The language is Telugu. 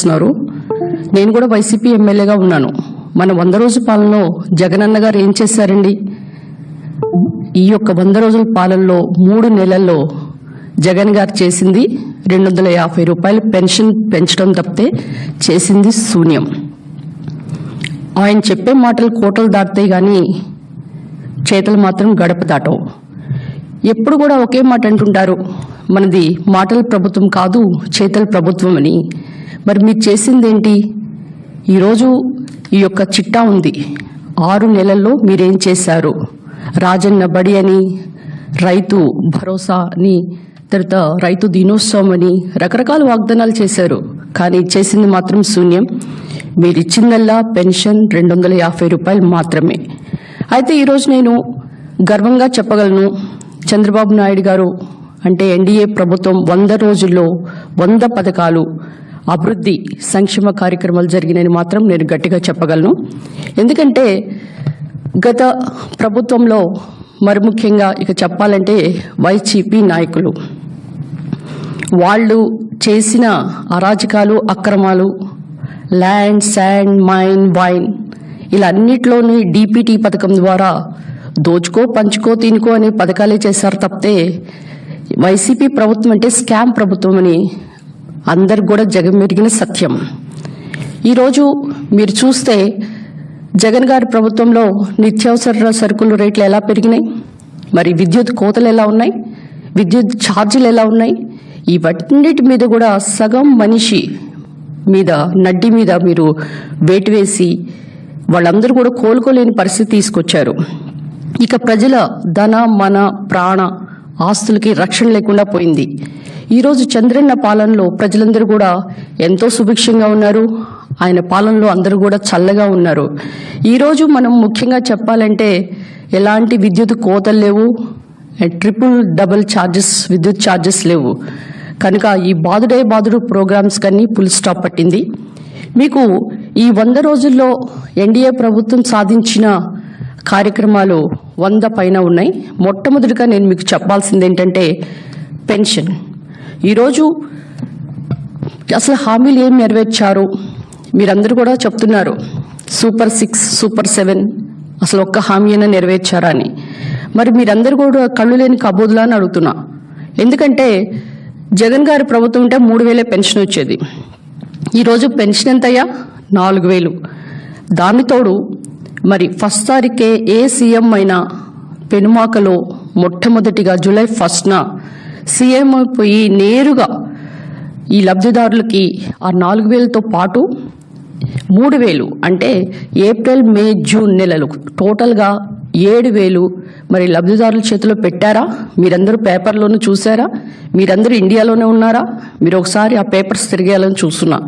చేస్తున్నారు. నేను కూడా వైసీపీ ఎమ్మెల్యేగా ఉన్నాను. మన వంద రోజు పాలనలో జగనన్న గారు ఏం చేశారండి? ఈ యొక్క వంద రోజుల పాలనలో మూడు నెలల్లో జగన్ గారు చేసింది రెండు వందల యాభై రూపాయలు పెన్షన్ పెంచడం తప్పితే చేసింది శూన్యం. ఆయన చెప్పే మాటలు కోటలు దాటుతాయి కానీ చేతలు మాత్రం గడప దాటవు. ఎప్పుడు కూడా ఒకే మాట అంటుంటారు. మనది మాటల ప్రభుత్వం కాదు చేతల ప్రభుత్వం అని. మరి మీరు చేసింది ఏంటి ఈరోజు ఈ యొక్క చిట్టా ఉంది. ఆరు నెలల్లో మీరేం చేశారు? రాజన్న బడి అని రైతు భరోసా అని తర్వాత రైతు దినోత్సవం అని రకరకాల వాగ్దానాలు చేశారు. కానీ చేసింది మాత్రం శూన్యం. మీరు ఇచ్చిందల్లా పెన్షన్ రెండు వందల యాభై రూపాయలు మాత్రమే. అయితే ఈరోజు నేను గర్వంగా చెప్పగలను. చంద్రబాబు నాయుడు గారు అంటే ఎన్డీఏ ప్రభుత్వం వంద రోజుల్లో వంద పథకాలు అభివృద్ధి సంక్షేమ కార్యక్రమాలు జరిగినని మాత్రం నేను గట్టిగా చెప్పగలను. ఎందుకంటే గత ప్రభుత్వంలో మరి ముఖ్యంగా ఇక చెప్పాలంటే వైసీపీ నాయకులు వాళ్ళు చేసిన అరాజకాలు అక్రమాలు ల్యాండ్ శాండ్ మైన్ వైన్ ఇలా అన్నిట్లోని డీపీటీ పథకం ద్వారా దోచుకో పంచుకో తినుకో అనే పథకాలే చేశారు తప్పితే వైసీపీ ప్రభుత్వం అంటే స్కామ్ ప్రభుత్వం అని అందరికి కూడా జగమెరిగిన సత్యం. ఈరోజు మీరు చూస్తే జగన్ గారి ప్రభుత్వంలో నిత్యావసర సరుకులు రేట్లు ఎలా పెరిగినాయి? మరి విద్యుత్ కోతలు ఎలా ఉన్నాయి? విద్యుత్ ఛార్జీలు ఎలా ఉన్నాయి? ఇవన్నిటి మీద కూడా సగం మనిషి మీద నడ్డి మీద మీరు వేటు వేసి వాళ్ళందరూ కూడా కోలుకోలేని పరిస్థితి తీసుకొచ్చారు. ఇక ప్రజల ధన మన ప్రాణ ఆస్తులకి రక్షణ లేకుండా పోయింది. ఈరోజు చంద్రన్న పాలనలో ప్రజలందరూ కూడా ఎంతో సుభిక్షంగా ఉన్నారు. ఆయన పాలనలో అందరూ కూడా చల్లగా ఉన్నారు. ఈరోజు మనం ముఖ్యంగా చెప్పాలంటే ఎలాంటి విద్యుత్ కోతలు లేవు. ట్రిపుల్ డబుల్ ఛార్జెస్ విద్యుత్ ఛార్జెస్ లేవు. కనుక ఈ బాదుడే బాదుడు ప్రోగ్రామ్స్ కన్నీ ఫుల్ స్టాప్ పట్టింది. మీకు ఈ వంద రోజుల్లో ఎన్డీఏ ప్రభుత్వం సాధించిన కార్యక్రమాలు వంద పైన ఉన్నాయి. మొట్టమొదటిగా నేను మీకు చెప్పాల్సింది ఏంటంటే పెన్షన్. ఈరోజు అసలు హామీలు ఏం నెరవేర్చారు? మీరందరూ కూడా చెప్తున్నారు సూపర్ సిక్స్ సూపర్ సెవెన్ అసలు ఒక్క హామీ అయినా నెరవేర్చారా అని. మరి మీరందరూ కూడా కళ్ళు లేని కబోదులా అని అడుగుతున్నా. ఎందుకంటే జగన్ గారి ప్రభుత్వం ఉంటే మూడు వేలే పెన్షన్ వచ్చేది. ఈరోజు పెన్షన్ ఎంతయ్యా? నాలుగు వేలు. దాని తోడు మరి ఫస్ట్ తారీఖే ఏ సీఎం అయినా పెనుమాకలో మొట్టమొదటిగా జూలై ఫస్ట్న సీఎం అయిపోయి నేరుగా ఈ లబ్ధిదారులకి ఆ నాలుగు వేలతో పాటు మూడు వేలు అంటే ఏప్రిల్ మే జూన్ నెలలు టోటల్గా ఏడు వేలు మరి లబ్ధిదారుల చేతిలో పెట్టారా? మీరందరూ పేపర్లోనూ చూసారా? మీరందరూ ఇండియాలోనే ఉన్నారా? మీరు ఒకసారి ఆ పేపర్స్ తిరిగేయాలని చూస్తున్నా.